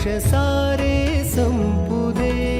दोष सारे संपुदे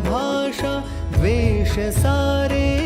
भाषा द्वेष सारे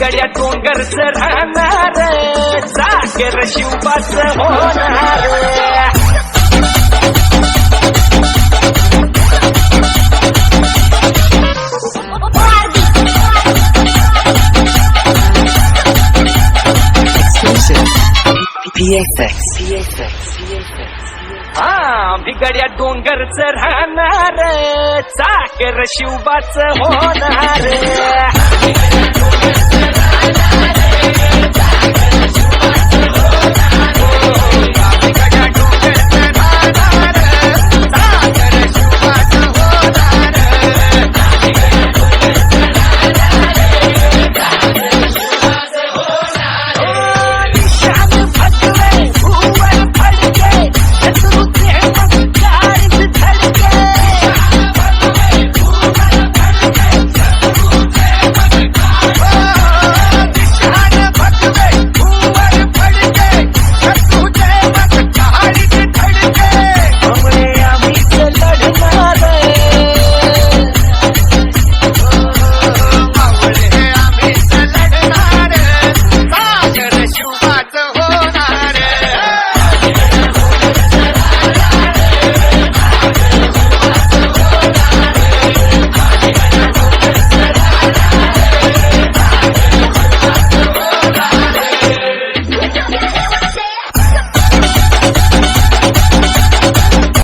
गड्या डोंगरच राहणार सागर शिवपाच होणार PFX. PFX. हा बिगड्या डोंगरच राहणार चाकर शिवबाच होणार